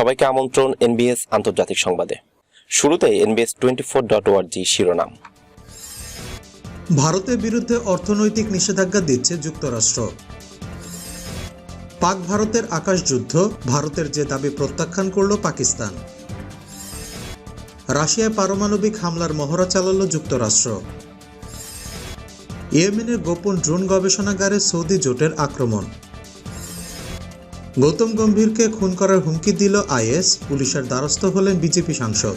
সবাইকে আমন্ত্রণ এনবিএস আন্তর্জাতিক সংবাদে। শুরুতে এনবিএস টোয়েন্টি ফোর ডট ওয়ার্জি শিরোনাম। ভারতের বিরুদ্ধে অর্থনৈতিক নিষেধাজ্ঞা দিচ্ছে যুক্তরাষ্ট্র। পাক ভারতের আকাশ যুদ্ধ ভারতের যে দাবি প্রত্যাখ্যান করল পাকিস্তান। রাশিয়ায় পারমাণবিক হামলার মহড়া চালাল যুক্তরাষ্ট্র। ইয়েমেনের গোপন ড্রোন গবেষণাগারে সৌদি জোটের আক্রমণ। গৌতম গম্ভীরকে খুন করার হুমকি দিল আইএস, পুলিশের দ্বারস্থ হলেন বিজেপি সাংসদ।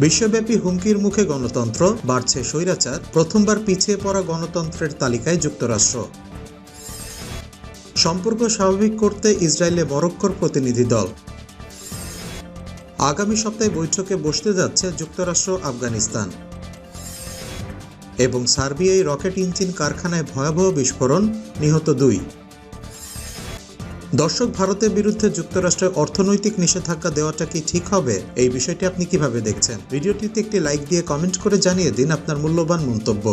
বিশ্বব্যাপী হুমকির মুখে গণতন্ত্র, বাড়ছে স্বৈরাচার, প্রথমবার পিছিয়ে পড়া গণতন্ত্রের তালিকায় যুক্তরাষ্ট্র। সম্পর্ক স্বাভাবিক করতে ইসরায়েলে মরক্কোর প্রতিনিধি দল। আগামী সপ্তাহে বৈঠকে বসতে যাচ্ছে যুক্তরাষ্ট্র, আফগানিস্তান। এবং সার্বিয়ায় রকেট ইঞ্জিন কারখানায় ভয়াবহ বিস্ফোরণ, নিহত দুই। দর্শক ভারতের বিরুদ্ধে যুক্তরাষ্ট্রের অর্থনৈতিক নিষেধাজ্ঞা দেওয়াটা কি ঠিক হবে? এই বিষয়টি আপনি কীভাবে দেখছেন? ভিডিওটিতে একটি লাইক দিয়ে কমেন্ট করে জানিয়ে দিন আপনার মূল্যবান মন্তব্য।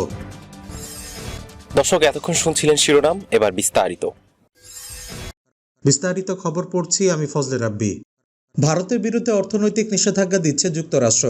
দর্শক এতক্ষণ শুনছিলেন শিরোনাম এবার বিস্তারিত। বিস্তারিত খবর পড়ছি আমি ফজলে রাব্বি। ভারতের বিরুদ্ধে অর্থনৈতিক নিষেধাজ্ঞা দিচ্ছে যুক্তরাষ্ট্র।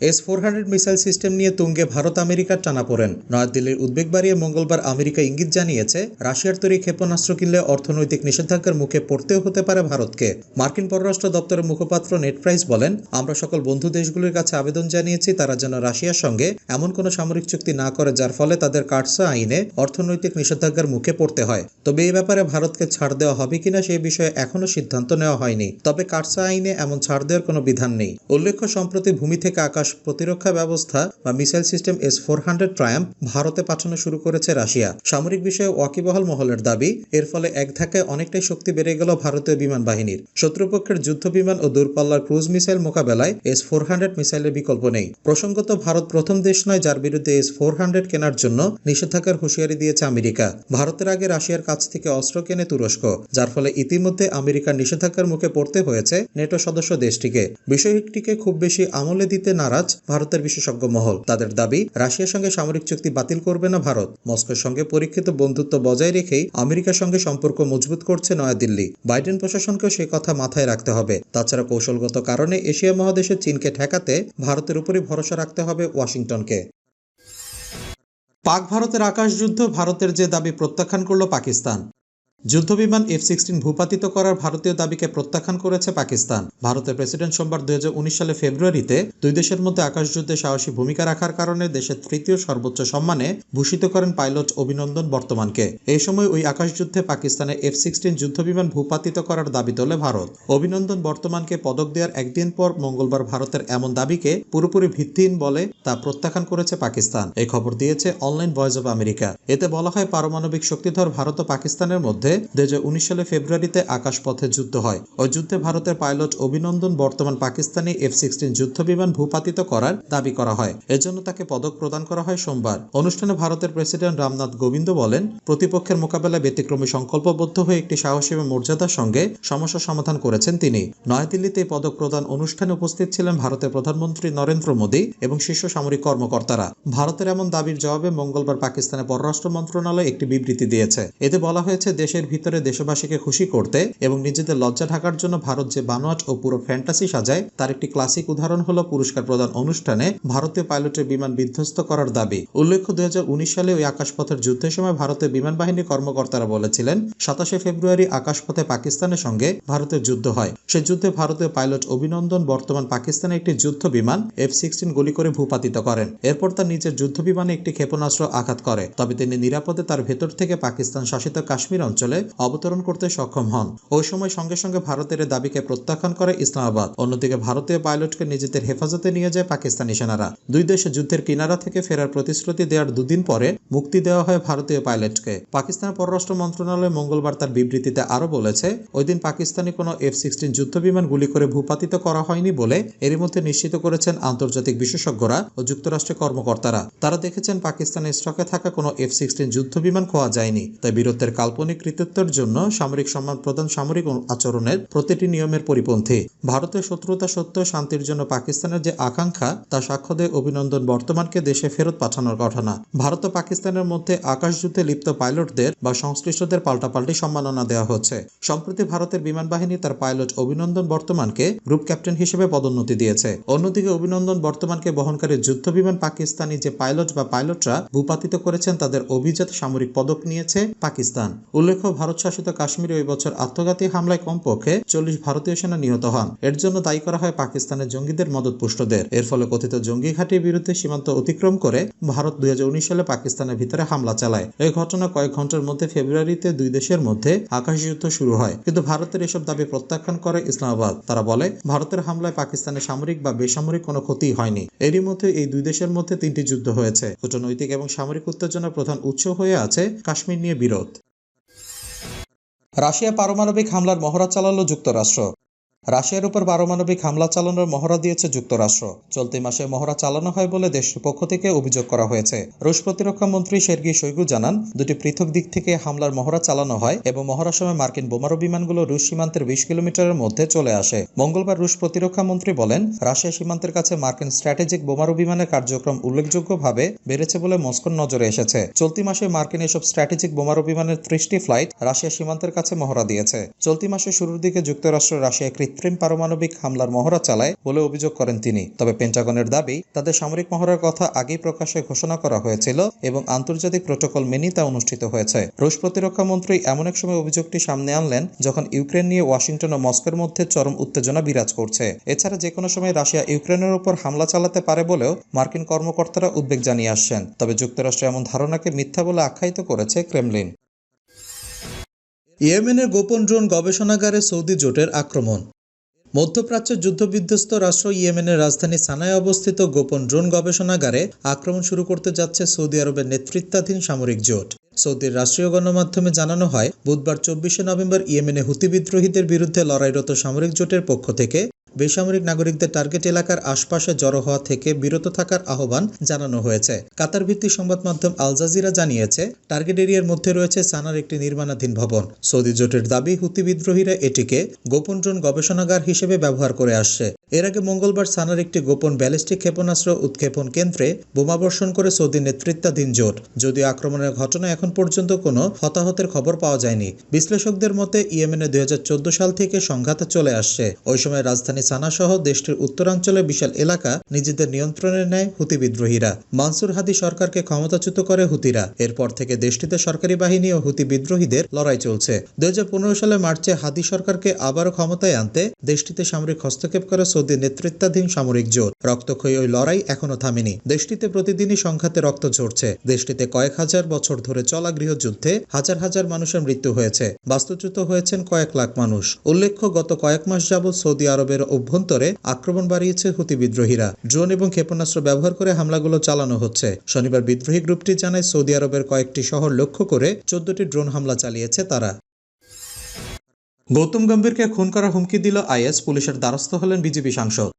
S four hundred missile system নিয়ে তুঙ্গে ভারত আমেরিকার টানা পড়েন। নয়াদিল্লির উদ্বেগ বাড়িয়ে মঙ্গলবার আমেরিকা ইঙ্গিত জানিয়েছে, রাশিয়ার তৈরি ক্ষেপণাস্ত্র কিনলে অর্থনৈতিক নিষেধাজ্ঞার মুখে পড়তেও হতে পারে ভারতকে। মার্কিন পররাষ্ট্র দপ্তরের মুখপাত্র নেট প্রাইস বলেন, আমরা সকল বন্ধু দেশগুলির কাছে আবেদন জানিয়েছি, তারা যেন রাশিয়ার সঙ্গে এমন কোনো সামরিক চুক্তি না করে, যার ফলে তাদের কাটসা আইনে অর্থনৈতিক নিষেধাজ্ঞার মুখে পড়তে হয়। তবে এই ব্যাপারে ভারতকে ছাড় দেওয়া হবে কিনা সেই বিষয়ে এখনও সিদ্ধান্ত নেওয়া হয়নি। তবে কাটসা আইনে এমন ছাড় দেওয়ার কোনো বিধান নেই। উল্লেখ্য, সম্প্রতি ভূমি থেকে আকাশ প্রতিরক্ষা ব্যবস্থা বা missile system S four hundred ভারতে পাঠানো শুরু করেছে রাশিয়া। সামরিক বিষয়ে ওয়াকিবহাল মহলের দাবি, এর ফলে এক ধাক্কায় অনেকটাই শক্তি বেড়ে গেল ভারতীয় বিমান বাহিনীর। শত্রুপক্ষের যুদ্ধ বিমান ও দূরপাল্লার ক্রুজ মিসাইল মোকাবেলায় এস ফোর হান্ড্রেড মিসাইলের বিকল্প নেই। প্রসঙ্গত, ভারত প্রথম দেশ নয় যার বিরুদ্ধে এস ফোর হান্ড্রেড কেনার জন্য নিষেধাজ্ঞার হুঁশিয়ারি দিয়েছে আমেরিকা। ভারতের আগে রাশিয়ার কাছ থেকে অস্ত্র কেনে তুরস্ক, যার ফলে ইতিমধ্যে আমেরিকার নিষেধাজ্ঞার মুখে পড়তে হয়েছে নেটো সদস্য দেশটিকে। বিষয়টিকে খুব বেশি আমলে দিতে নারাজ ভারতের বিশেষজ্ঞ মহল। তাদের দাবি, রাশিয়ার সঙ্গে সামরিক চুক্তি বাতিল করবে না ভারত। মস্কোর সঙ্গে পরীক্ষিত বন্ধুত্ব বজায় রেখেই আমেরিকার সঙ্গে সম্পর্ক মজবুত করছে নয়াদিল্লি। বাইডেন প্রশাসনকেও সে কথা মাথায় রাখতে হবে। তাছাড়া কৌশলগত কারণে এশিয়া মহাদেশে চীনকে ঠেকাতে ভারতের উপরই ভরসা রাখতে হবে ওয়াশিংটনকে। পাক ভারতের আকাশ যুদ্ধ ভারতের যে দাবি প্রত্যাখ্যান করল পাকিস্তান। যুদ্ধবিমান এফ সিক্সটিন ভূপাতিত করার ভারতীয় দাবিকে প্রত্যাখ্যান করেছে পাকিস্তান। ভারতের প্রেসিডেন্ট সোমবার দুই হাজার উনিশ সালে ফেব্রুয়ারিতে দুই দেশের মধ্যে আকাশযুদ্ধে সাহসী ভূমিকা রাখার কারণে দেশের তৃতীয় সর্বোচ্চ সম্মানে ভূষিত করেন পাইলট অভিনন্দন বর্তমানকে। এই সময় ওই আকাশযুদ্ধে পাকিস্তানে এফ সিক্সটিন যুদ্ধবিমান ভূপাতিত করার দাবি তোলে ভারত। অভিনন্দন বর্তমানকে পদক দেওয়ার একদিন পর মঙ্গলবার ভারতের এমন দাবিকে পুরোপুরি ভিত্তিহীন বলে তা প্রত্যাখ্যান করেছে পাকিস্তান। এই খবর দিয়েছে অনলাইন ভয়েস অব আমেরিকা। এতে বলা হয়, পারমাণবিক শক্তিধর ভারত ও পাকিস্তানের মধ্যে দুই সালে ফেব্রুয়ারিতে আকাশপথে যুদ্ধ হয় ওই যুদ্ধে ভারতের পাইলট অভিনন্দন বর্তমান পাকিস্তানি এফ সিক্সটিন যুদ্ধ বিমান ভূপাতিত করার দাবি করা হয়। এজন্য তাকে পদক প্রদান করা হয় সোমবার। অনুষ্ঠানে ভারতের প্রেসিডেন্ট রামনাথ গোবিন্দ বলেন, প্রতিপক্ষের মোকাবেলায় ব্যতিক্রমী সংকল্পবদ্ধ হয়ে একটি সাহসী এবং মর্যাদার সঙ্গে সমস্যা সমাধান করেছেন তিনি। নয়াদিল্লিতে এই পদক প্রদান অনুষ্ঠানে উপস্থিত ছিলেন ভারতের প্রধানমন্ত্রী নরেন্দ্র মোদী এবং শীর্ষ সামরিক কর্মকর্তারা। ভারতের এমন দাবির জবাবে মঙ্গলবার পাকিস্তানের পররাষ্ট্র মন্ত্রণালয় একটি বিবৃতি দিয়েছে। এতে বলা হয়েছে, দেশের ভিতরে দেশবাসীকে খুশি করতে এবং নিজেদের লজ্জা ঢাকার জন্য ভারত যে বানোয়াট ও পুরো ফ্যান্টাসি সাজায়, তার একটি ক্লাসিক উদাহরণ হলো পুরস্কার প্রদান অনুষ্ঠানে ভারতীয় পাইলটের বিমান বিধ্বস্ত করার দাবি। উল্লেখ্য, দুই হাজার উনিশ সালে ওই আকাশপথের যুদ্ধের সময় ভারতের বিমান বাহিনীর কর্মকর্তারা বলেছিলেন, সাতাশে ফেব্রুয়ারি আকাশপথে পাকিস্তানের সঙ্গে ভারতের যুদ্ধ হয়। সে যুদ্ধে ভারতীয় পাইলট অভিনন্দন বর্তমান পাকিস্তানে একটি যুদ্ধ বিমান, এফ সিক্সটিন গুলি করে ভূপাতিত করেন। এরপর তার নিজের যুদ্ধ বিমানে একটি ক্ষেপণাস্ত্র আঘাত করে। তবে তিনি নিরাপদে তার ভেতর থেকে পাকিস্তান শাসিত কাশ্মীর অঞ্চলে অবতরণ করতে সক্ষম হন। ওই সময় সঙ্গে সঙ্গে ভারতের দাবিকে প্রত্যাখ্যান করে ইসলামাবাদ। অন্যদিকে ভারতীয় পাইলটকে নিজেদের হেফাজতে নিয়ে যায় পাকিস্তানি সেনারা। দুই দেশে যুদ্ধের কিনারা থেকে ফেরার প্রতিশ্রুতি দেওয়ার দুদিন পরে মুক্তি দেওয়া হয় ভারতীয় পাইলটকে। পাকিস্তান পররাষ্ট্র মন্ত্রণালয় মঙ্গলবার তার বিবৃতিতে আরও বলেছে, ওই দিন পাকিস্তানি কোনো এফ সিক্সটিন যুদ্ধ বিমান গুলি করে ভূপাতিত করা হয়নি বলে এরই মধ্যে নিশ্চিত করেছেন আন্তর্জাতিক বিশেষজ্ঞরা ও যুক্তরাষ্ট্রের কর্মকর্তারা। তারা দেখেছেন পাকিস্তানের স্টকে থাকা কোনো এফ সিক্সটিন যুদ্ধ বিমান খোয়া যায়নি, তাই বীরত্বের কাল্পনিক কৃতিত্বের জন্য সামরিক সম্মান প্রদান সামরিক আচরণের প্রতিটি নিয়মের পরিপন্থী। ভারতের শত্রুতা সত্ত্বেও শান্তির জন্য পাকিস্তানের যে আকাঙ্ক্ষা, তা সাক্ষ্য দেয় অভিনন্দন বর্তমানকে দেশে ফেরত পাঠানোর ঘটনা। ভারত ও পাকিস্তানের মধ্যে আকাশযুদ্ধে লিপ্ত পাইলটদের বা সংশ্লিষ্টদের পাল্টাপাল্টি সম্মাননা দেওয়া হচ্ছে। সম্প্রতি ভারতের বিমান বাহিনী তার পাইলট অভিনন্দন বর্তমানকে গ্রুপ ক্যাপ্টেন হিসেবে পদোন্নতি দিয়েছে। অন্যদিকে অভিনন্দন বর্তমানকে বহনকারী যুদ্ধ বিমান পাকিস্তানি যে পাইলট বা পাইলটরা ভূপাতিত করেছেন, তাদের অভিজাত সামরিক পদক নিয়েছে পাকিস্তান। উল্লেখ্য ভারত শাসিত কাশ্মীরে ওই বছর আত্মঘাতী হামলায় কমপক্ষে চল্লিশ ভারতীয় সেনা নিহত হন। এর জন্য দায়ী করা হয় পাকিস্তানের জঙ্গিদের মদতপুষ্টদের। এর ফলে কথিত জঙ্গি ঘাঁটির বিরুদ্ধে সীমান্ত অতিক্রম করে ভারত দুই সালে পাকিস্তানের ভিতরে হামলা চালায়। এই ঘটনা কয়েক ঘণ্টার মধ্যে ফেব্রুয়ারিতে দুই দেশের মধ্যে আকাশযুদ্ধ শুরু হয়। কিন্তু ভারতের এসব দাবি প্রত্যাখ্যান করে ইসলামাবাদ। তারা বলে, ভারতের হামলায় পাকিস্তানের সামরিক বা বেসামরিক কোনো ক্ষতি হয়নি। এরই মধ্যে এই দুই দেশের মধ্যে তিনটি যুদ্ধ হয়েছে। কূটনৈতিক এবং সামরিক উত্তেজনার প্রধান উৎস হয়ে আছে কাশ্মীর নিয়ে বিরোধ। রাশিয়া পারমাণবিক হামলার মহড়া চালালো যুক্তরাষ্ট্র। রাশিয়ার উপর পারমাণবিক হামলা চালানোর মহড়া দিয়েছে যুক্তরাষ্ট্র। চলতি মাসে মহড়া চালানো হয় বলে দেশটির পক্ষ থেকে অভিযোগ করা হয়েছে। রুশ প্রতিরক্ষা মন্ত্রী সের্গি শৈগু জানান, দুটি পৃথক দিক থেকে হামলার মহড়া চালানো হয় এবং মহড়ার সময় মার্কিন বোমারু বিমানগুলো রুশ সীমান্তের বিশ কিলোমিটারের মধ্যে চলে আসে। মঙ্গলবার রুশ প্রতিরক্ষা মন্ত্রী বলেন, রাশিয়া সীমান্তের কাছে মার্কিন স্ট্র্যাটেজিক বোমারু বিমানের কার্যক্রম উল্লেখযোগ্যভাবে বেড়েছে বলে মস্কোর নজরে এসেছে। চলতি মাসে মার্কিন এসব স্ট্র্যাটেজিক বোমারু বিমানের ত্রিশটি ফ্লাইট রাশিয়া সীমান্তের কাছে মহড়া দিয়েছে। চলতি মাসের শুরুর দিকে যুক্তরাষ্ট্র রাশিয়া কৃত্রিম পারমাণবিক হামলার মহড়া চালায় বলে অভিযোগ করেন তিনি। তবে পেন্টাগনের দাবি, তাদের সামরিক মহড়ার কথা আগেই প্রকাশ্যে ঘোষণা করা হয়েছিল এবং আন্তর্জাতিক প্রোটোকল মেনেই তা অনুষ্ঠিত হয়েছে। রুশ প্রতিরক্ষা মন্ত্রী এমন এক সময় অভিযোগটি সামনে আনলেন যখন ইউক্রেন নিয়ে ওয়াশিংটন ও মস্কোর মধ্যে চরম উত্তেজনা বিরাজ করছে। এছাড়া যে কোনো সময় রাশিয়া ইউক্রেনের উপর হামলা চালাতে পারে বলেও মার্কিন কর্মকর্তারা উদ্বেগ জানিয়ে আসছেন। তবে যুক্তরাষ্ট্র এমন ধারণাকে মিথ্যা বলে আখ্যায়িত করেছে ক্রেমলিন। ইয়েমেনের গোপন ড্রোন গবেষণাগারে সৌদি জোটের আক্রমণ। মধ্যপ্রাচ্যের যুদ্ধবিধ্বস্ত রাষ্ট্র ইয়েমেনের রাজধানী সানায় অবস্থিত গোপন ড্রোন গবেষণাগারে আক্রমণ শুরু করতে যাচ্ছে সৌদি আরবের নেতৃত্বাধীন সামরিক জোট। সৌদির রাষ্ট্রীয় গণমাধ্যমে জানানো হয়, বুধবার চব্বিশে নভেম্বর ইয়েমেনে হুতি বিদ্রোহীদের বিরুদ্ধে লড়াইরত সামরিক জোটের পক্ষ থেকে বেসামরিক নাগরিকদের টার্গেট এলাকার আশপাশে জড়ো হওয়া থেকে বিরত থাকার আহ্বান জানানো হয়েছে। কাতার ভিত্তিক সংবাদ মাধ্যম আল জাজিরা জানিয়েছে, টার্গেট এরিয়ার মধ্যে রয়েছে সানার একটি নির্মাণাধীন ভবন। সৌদি জোটের দাবি, হুতি বিদ্রোহীরা এটিকে গোপন ড্রোন গবেষণাগার হিসেবে ব্যবহার করে আসছে। এর আগে মঙ্গলবার সানার একটি গোপন ব্যালিস্টিক ক্ষেপণাস্ত্র উৎক্ষেপণ কেন্দ্রে বোমাবর্ষণ করে সৌদি নেতৃত্বাধীন জোট। যদিও আক্রমণের ঘটনা এখন পর্যন্ত কোনো হতাহতের খবর পাওয়া যায়নি। বিশ্লেষকদের মতে, ইয়েমেনে দুই সাল থেকে সংঘাত চলে আসছে। ওই সময় রাজধানী সানা সহ দেশটির উত্তরাঞ্চলে বিশাল এলাকা নিজেদের নিয়ন্ত্রণে নেয় হুতি বিদ্রোহীরা। মানসুর হাদি সরকারকে ক্ষমতাচ্যুত করে হুতিরা। এরপর থেকে দেশটিতে সরকারি বাহিনী ও হুতি বিদ্রোহীদের লড়াই চলছে। দুই হাজার পনেরো সালে মার্চে হাদি সরকারকে আবারও ক্ষমতায় আনতে দেশটিতে সামরিক হস্তক্ষেপ করে সৌদি নেতৃত্বাধীন সামরিক জোট। রক্তক্ষয়ী ওই লড়াই এখনও থামেনি। দেশটিতে প্রতিদিনই সংঘাতে রক্ত ঝরছে। দেশটিতে কয়েক হাজার বছর ধরে চলা গৃহযুদ্ধে হাজার হাজার মানুষের মৃত্যু হয়েছে। বাস্তুচ্যুত হয়েছেন কয়েক লাখ মানুষ। উল্লেখ্য, গত কয়েক মাস যাবৎ সৌদি আরবের অভ্যন্তরে আক্রমণ বাড়িয়েছে হুতি বিদ্রোহীরা। ড্রোন এবং ক্ষেপণাস্ত্র ব্যবহার করে হামলাগুলো চালানো হচ্ছে। শনিবার বিদ্রোহী গ্রুপটি জানায়, সৌদি আরবের কয়েকটি শহর লক্ষ্য করে চোদ্দটি ড্রোন হামলা চালিয়েছে তারা। গৌতম গম্ভীরকে খুন করার হুমকি দিল আইএস পুলিশের দ্বারস্থ হলেন বিজেপি সাংসদ।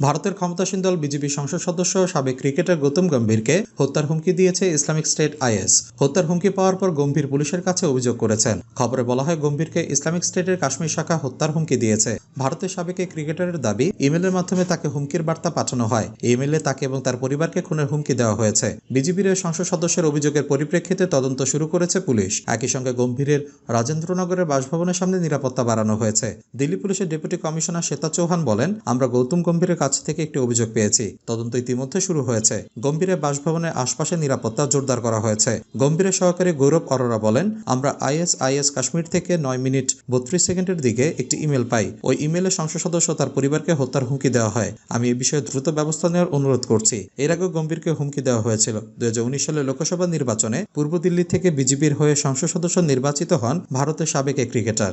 ভারতের ক্ষমতাসীন দল বিজেপি সংসদ সদস্য সাবেক ক্রিকেটার গৌতম গম্ভীরকে হত্যার হুমকি দিয়েছে ইসলামিক স্টেট আইএস। হত্যার হুমকি পাওয়ার পর গম্ভীর পুলিশের কাছে অভিযোগ করেছেন। খবরে বলা হয়, গম্ভীরকে ইসলামিক স্টেটের কাশ্মীর শাখা হত্যার হুমকি দিয়েছে। ভারতের সাবেক ক্রিকেটারের দাবি, ইমেলের মাধ্যমে তাকে হুমকির বার্তা পাঠানো হয়। ইমেলে তাকে এবং তার পরিবারকে খুনের হুমকি দেওয়া হয়েছে। বিজেপির সংসদ সদস্যের অভিযোগের পরিপ্রেক্ষিতে তদন্ত শুরু করেছে পুলিশ। একই সঙ্গে গম্ভীরের রাজেন্দ্রনগরের বাসভবনের সামনে নিরাপত্তা বাড়ানো হয়েছে। দিল্লি পুলিশের ডেপুটি কমিশনার শ্বেতা চৌহান বলেন, আমরা গৌতম গম্ভীরের কাছ থেকে একটি অভিযোগ পেয়েছি। তদন্ত ইতিমধ্যে শুরু হয়েছে। গম্ভীরের বাসভবনের আশপাশে নিরাপত্তা জোরদার করা হয়েছে। গম্ভীরের সহকারী গৌরব অরোরা বলেন, আমরা আইএসআইএস কাশ্মীর থেকে নয় মিনিট বত্রিশ সেকেন্ডের দিকে একটি ইমেল পাই। ওই ইমেলে সংসদ সদস্য তার পরিবারকে হত্যার হুমকি দেওয়া হয়। আমি এ বিষয়ে দ্রুত ব্যবস্থা নেওয়ার অনুরোধ করছি। এর আগেও গম্ভীরকে হুমকি দেওয়া হয়েছিল। দুই সালে লোকসভা নির্বাচনে পূর্ব দিল্লি থেকে বিজেপির হয়ে সংসদ সদস্য নির্বাচিত হন ভারতের সাবেক ক্রিকেটার।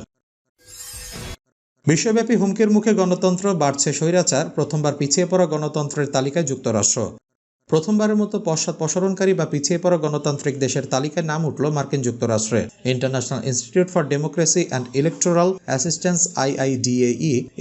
বিশ্বব্যাপী হুমকির মুখে গণতন্ত্র বাড়ছে স্বৈরাচার প্রথমবার পিছিয়ে পড়া গণতন্ত্রের তালিকায় যুক্তরাষ্ট্র। প্রথমবারের মতো পশ্চাৎ প্রসারণকারী বা পিছিয়ে পড়া গণতান্ত্রিক দেশের তালিকায় নাম উঠল মার্কিন যুক্তরাষ্ট্রে। International institute for democracy and electoral assistance IIDEA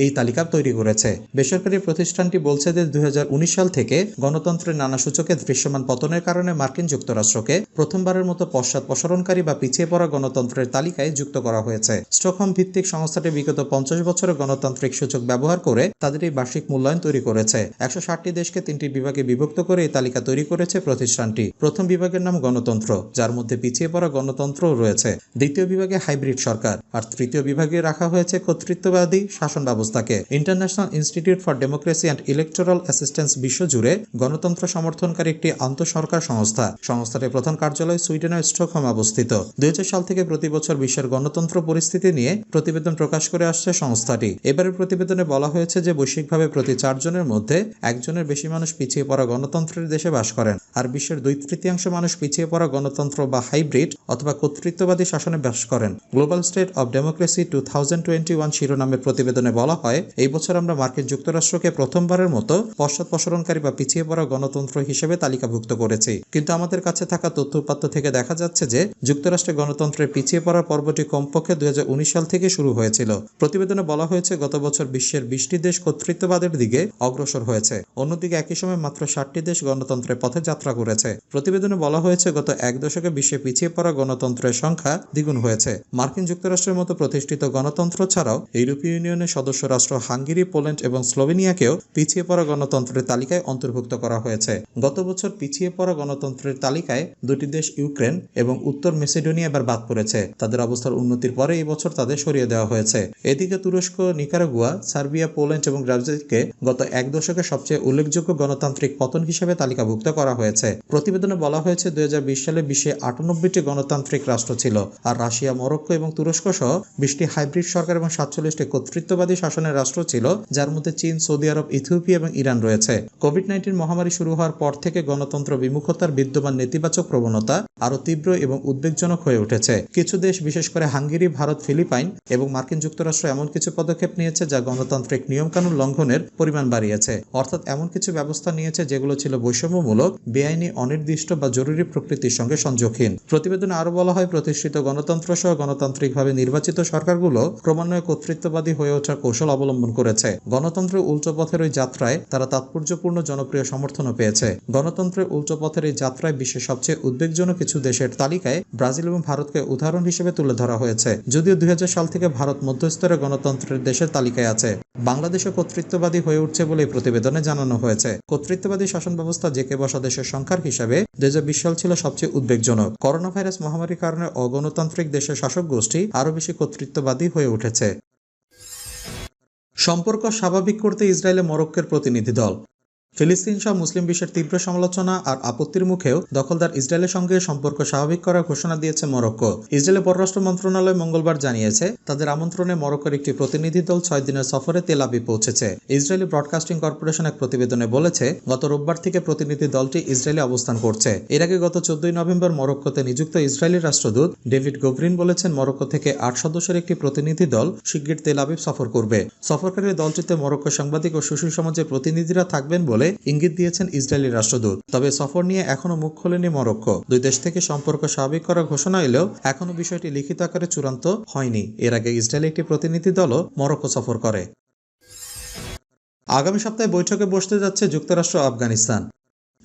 এই তালিকা তৈরি করেছে। বেসরকারি প্রতিষ্ঠানটি বলছে যে দুই হাজার উনিশ সাল থেকে গণতন্ত্রের নানা সূচকে দৃশ্যমান পতনের কারণে মার্কিন যুক্তরাষ্ট্রকে প্রথমবারের মতো পশ্চাৎ প্রসারণকারী বা পিছিয়ে পড়া গণতন্ত্রের তালিকায় যুক্ত করা হয়েছে। স্টকহোম ভিত্তিক সংস্থাটি বিগত পঞ্চাশ বছরের গণতান্ত্রিক সূচক ব্যবহার করে তাদের এই বার্ষিক মূল্যায়ন তৈরি করেছে। একশো দেশকে তিনটি বিভাগে বিভক্ত করে তালিকা তৈরি করেছে প্রতিষ্ঠানটি। প্রথম বিভাগের নাম গণতন্ত্র, যার মধ্যে পিছিয়ে পড়া গণতন্ত্র রয়েছে। দ্বিতীয় বিভাগে হাইব্রিড সরকার, আর তৃতীয় বিভাগে রাখা হয়েছে কর্তৃত্ববাদী শাসন ব্যবস্থাকে। International institute for democracy and electoral assistance বিশ্বজুড়ে গণতন্ত্র সমর্থনকারী একটি আন্তঃসরকার সংস্থা। সংস্থাটির প্রধান কার্যালয় সুইডেনের স্টকহোম অবস্থিত। দুই হাজার সাল থেকে প্রতি বছর বিশ্বের গণতন্ত্র পরিস্থিতি নিয়ে প্রতিবেদন প্রকাশ করে আসছে সংস্থাটি। এবারের প্রতিবেদনে বলা হয়েছে যে, বৈশ্বিকভাবে প্রতি চারজনের মধ্যে একজনের বেশি মানুষ পিছিয়ে পড়া গণতন্ত্রের দেশে বাস করেন। আর বিশ্বের দুই তৃতীয়াংশ মানুষ পিছিয়ে পড়া গণতন্ত্র বা হাইব্রিড অথবা কর্তৃত্ববাদী শাসনে বাস করেন। Global state of democracy two thousand twenty one শিরোনামের প্রতিবেদনে বলা হয়, এই বছর আমরা মার্কিন যুক্তরাষ্ট্রকে প্রথমবারের মতো পশ্চাৎপসরণকারী বা পিছিয়ে পড়া গণতন্ত্র হিসেবে তালিকাভুক্ত করেছি। কিন্তু আমাদের কাছে থাকা তথ্য উপাত্ত থেকে দেখা যাচ্ছে যে, যুক্তরাষ্ট্রে গণতন্ত্রের পিছিয়ে পড়ার পর্বটি কমপক্ষে দুই হাজার উনিশ সাল থেকে শুরু হয়েছিল। প্রতিবেদনে বলা হয়েছে, গত বছর বিশ্বের বিশটি দেশ কর্তৃত্ববাদের দিকে অগ্রসর হয়েছে। অন্যদিকে একই সময় মাত্র ষাটটি দেশ গণতন্ত্রের পথে যাত্রা করেছে। প্রতিবেদনে বলা হয়েছে, গত এক দশকে বিশ্বে পিছিয়ে পড়া গণতন্ত্রের সংখ্যা দ্বিগুণ হয়েছে। মার্কিন যুক্তরাষ্ট্রের মতো প্রতিষ্ঠিত গণতন্ত্র ছাড়াও ইউরোপীয় ইউনিয়নের সদস্য রাষ্ট্র হাঙ্গেরি, পোল্যান্ড এবং স্লোভেনিয়াকেও পিছিয়ে পড়া গণতন্ত্রের তালিকায় অন্তর্ভুক্ত করা হয়েছে। গত বছর পিছিয়ে পড়া গণতন্ত্রের তালিকায় দুটি দেশ ইউক্রেন এবং উত্তর মেসিডোনিয়া এবার বাদ পড়েছে। তাদের অবস্থার উন্নতির পরে এই বছর তাদের সরিয়ে দেওয়া হয়েছে। এদিকে তুরস্ক, নিকারাগুয়া, সার্বিয়া, পোল্যান্ড এবং ব্রাজিলকে গত এক দশকে সবচেয়ে উল্লেখযোগ্য গণতান্ত্রিক পতন হিসেবে তালিকাভুক্ত করা হয়েছে। প্রতিবেদনে বলা হয়েছে, দুই হাজার বিশ সালে বিশ্বে আটানব্বইটি গণতান্ত্রিক রাষ্ট্র ছিল আর রাশিয়া, মরক্কো এবং তুরস্ক সহ বিশটি হাইব্রিড সরকার এবং সাতচল্লিশটি কর্তৃত্ববাদী শাসনের রাষ্ট্র ছিল, যার মধ্যে চীন, সৌদি আরব, ইথিওপিয়া এবং ইরান রয়েছে। কোভিড নাইন্টিন মহামারী শুরু হওয়ার পর থেকে গণতন্ত্র বিমুখতার বিদ্যমান নেতিবাচক প্রবণতা আরও তীব্র এবং উদ্বেগজনক হয়ে উঠেছে। কিছু দেশ, বিশেষ করে হাঙ্গেরি, ভারত, ফিলিপাইন এবং মার্কিন যুক্তরাষ্ট্র এমন কিছু পদক্ষেপ নিয়েছে যা গণতান্ত্রিক নিয়মকানুন লঙ্ঘনের পরিমাণ বাড়িয়েছে। অর্থাৎ এমন কিছু ব্যবস্থা নিয়েছে যেগুলো ছিল বৈষম্যমূলক, বেআইনি, অনির্দিষ্ট বা জরুরি প্রকৃতির সঙ্গে সংযোগহীন। প্রতিবেদনে আরও বলা হয়, প্রতিষ্ঠিত গণতন্ত্র সহ গণতান্ত্রিকভাবে নির্বাচিত সরকারগুলো ক্রমান্বয়ে কর্তৃত্ববাদী হয়ে ওঠার কৌশল অবলম্বন করেছে। গণতন্ত্রের উল্টো পথের ওই যাত্রায় তারা তাৎপর্যপূর্ণ জনপ্রিয় সমর্থনও পেয়েছে। গণতন্ত্রের উল্টো পথের এই যাত্রায় বিশ্বের সবচেয়ে উদ্বেগজনক কিছু দেশের তালিকায় ব্রাজিল এবং ভারতকে উদাহরণ হিসেবে তুলে ধরা হয়েছে, যদিও দুই হাজার সাল থেকে ভারত মধ্যস্তরে গণতন্ত্রের দেশের তালিকায় আছে। বাংলাদেশও কর্তৃত্ববাদী হয়ে উঠছে বলে প্রতিবেদনে জানানো হয়েছে। কর্তৃত্ববাদী শাসন ব্যবস্থা জেকে বসা দেশের সংখ্যার হিসাবে দুই সাল ছিল সবচেয়ে উদ্বেগজনক। করোনা ভাইরাস মহামারীর কারণে অগণতান্ত্রিক দেশের শাসক গোষ্ঠী আরও বেশি কর্তৃত্ববাদী হয়ে উঠেছে। সম্পর্ক স্বাভাবিক করতে ইসরায়েলে মরক্কের প্রতিনিধি দল ফিলিস্তিন সহ মুসলিম বিশ্বের তীব্র সমালোচনা আর আপত্তির মুখেও দখলদার ইসরায়েলের সঙ্গে সম্পর্ক স্বাভাবিক করার ঘোষণা দিয়েছে মরক্কো। ইসরায়েলের পররাষ্ট্র মন্ত্রণালয় মঙ্গলবার জানিয়েছে, তাদের আমন্ত্রণে মরক্কোর একটি প্রতিনিধি দল ছয় দিনের সফরে তেলাবি পৌঁছেছে। ইসরায়েলি ব্রডকাস্টিং কর্পোরেশন এক প্রতিবেদনে বলেছে, গত রোববার থেকে প্রতিনিধি দলটি ইসরায়েলে অবস্থান করছে। এর আগে গত চোদ্দই নভেম্বর মরক্কোতে নিযুক্ত ইসরায়েলি রাষ্ট্রদূত ডেভিড গোভরিন বলেছেন, মরক্কো থেকে আট সদস্যের একটি প্রতিনিধি দল শিগগির তেল আবিব সফর করবে। সফরকারী দলটিতে মরক্কো সাংবাদিক ও শিশু সমাজের প্রতিনিধিরা থাকবেন বলে ইঙ্গিত দিয়েছেন ইসরায়েলি রাষ্ট্রদূত। তবে সফর নিয়ে এখনও মুখ খোলেনি মরক্কো। দুই দেশ থেকে সম্পর্ক স্বাভাবিক করার ঘোষণা এলেও এখনও বিষয়টি লিখিত আকারে চূড়ান্ত হয়নি। এর আগে ইসরায়েলি একটি প্রতিনিধি দলও মরক্কো সফর করে। আগামী সপ্তাহে বৈঠকে বসতে যাচ্ছে যুক্তরাষ্ট্র আফগানিস্তান।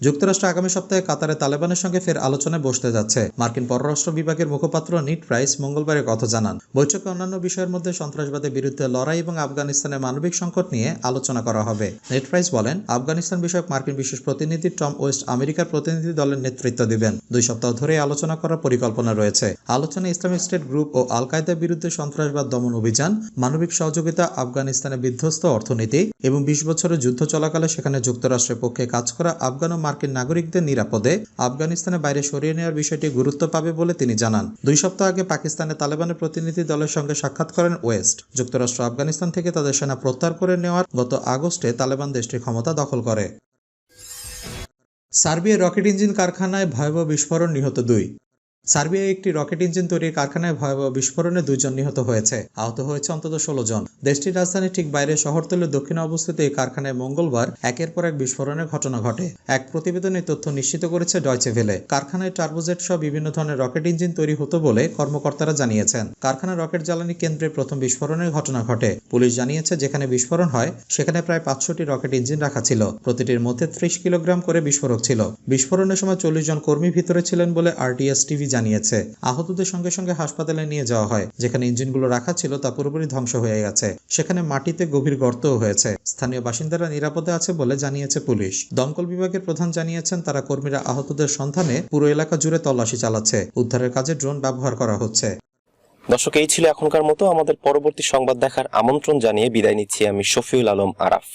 যুক্তরাষ্ট্র আগামী সপ্তাহে কাতারে তালেবানের সঙ্গে ফের আলোচনায় বসতে যাচ্ছে। মার্কিন পররাষ্ট্র বিভাগের মুখপাত্র নিট প্রাইস মঙ্গলবার কথা জানান। বৈঠকে অন্যান্য বিষয়ের মধ্যে সন্ত্রাসবাদের বিরুদ্ধে লড়াই এবং আফগানিস্তানের মানবিক সংকট নিয়ে আলোচনা করা হবে। নেট প্রাইস বলেন, আফগানিস্তান বিষয়ক মার্কিন বিশেষ প্রতিনিধি টম ওয়েস্ট আমেরিকার প্রতিনিধি দলের নেতৃত্ব দিবেন। দুই সপ্তাহ ধরে আলোচনা করার পরিকল্পনা রয়েছে। আলোচনা ইসলামিক স্টেট গ্রুপ ও আল কায়দার বিরুদ্ধে সন্ত্রাসবাদ দমন অভিযান, মানবিক সহযোগিতা, আফগানিস্তানের বিধ্বস্ত অর্থনীতি এবং বিশ বছরের যুদ্ধ চলাকালে সেখানে যুক্তরাষ্ট্রের পক্ষে কাজ করা আফগান ও মার্কিন নাগরিকদের নিরাপদে আফগানিস্তানের বাইরে সরিয়ে নেওয়ার বিষয়টি গুরুত্ব পাবে বলে তিনি জানান। দুই সপ্তাহ আগে পাকিস্তানে তালেবানের প্রতিনিধি দলের সঙ্গে সাক্ষাৎ করেন ওয়েস্ট। যুক্তরাষ্ট্র আফগানিস্তান থেকে তাদের সেনা প্রত্যাহার করে নেওয়ার গত আগস্টে তালেবান দেশটির ক্ষমতা দখল করে। সার্বিয়ার রকেট ইঞ্জিন কারখানায় ভয়াবহ বিস্ফোরণ নিহত দুই। সার্বিয়ায় একটি রকেট ইঞ্জিন তৈরির কারখানায় ভয়াবহ বিস্ফোরণে দুজন নিহত হয়েছে। আহত হয়েছে অন্তত ষোলো জন। দেশটির রাজধানীর ঠিক বাইরে শহরতলির দক্ষিণে অবস্থিত এই কারখানায় মঙ্গলবার একের পর এক বিস্ফোরণের ঘটনা ঘটে। এক প্রতিবেদনে তথ্য নিশ্চিত করেছে ডয়চে ভেলে। কারখানায় টার্বোজেট সহ বিভিন্ন ধরনের রকেট ইঞ্জিন তৈরি হতো বলে কর্মকর্তারা জানিয়েছেন। কারখানার রকেট জ্বালানি কেন্দ্রে প্রথম বিস্ফোরণের ঘটনা ঘটে। পুলিশ জানিয়েছে, যেখানে বিস্ফোরণ হয়, সেখানে প্রায় পাঁচশোটি রকেট ইঞ্জিন রাখা ছিল। প্রতিটির মধ্যে ত্রিশ কিলোগ্রাম করে বিস্ফোরক ছিল। বিস্ফোরণের সময় চল্লিশ জন কর্মী ভিতরে ছিলেন বলে আরটিএস টিভি জানিয়েছে। আহতদের সঙ্গে সঙ্গে হাসপাতালে নিয়ে যাওয়া হয়, যেখানে ইঞ্জিনগুলো রাখা ছিল তা পুরোপুরি ধ্বংস হয়ে গেছে। সেখানে মাটিতে গভীর গর্তও হয়েছে। স্থানীয় বাসিন্দারা নিরাপদে আছে বলে জানিয়েছে পুলিশ। দমকল বিভাগের প্রধান জানিয়েছেন, তারা কর্মীরা আহতদের সন্ধানে পুরো এলাকা জুড়ে তল্লাশি চালাচ্ছে। উদ্ধারের কাজে ড্রোন ব্যবহার করা হচ্ছে। দর্শক, এই ছিল এখনকার মতো। আমাদের পরবর্তী সংবাদ দেখার আমন্ত্রণ জানিয়ে বিদায় নিচ্ছি আমি শফিউল আলম আরাফ।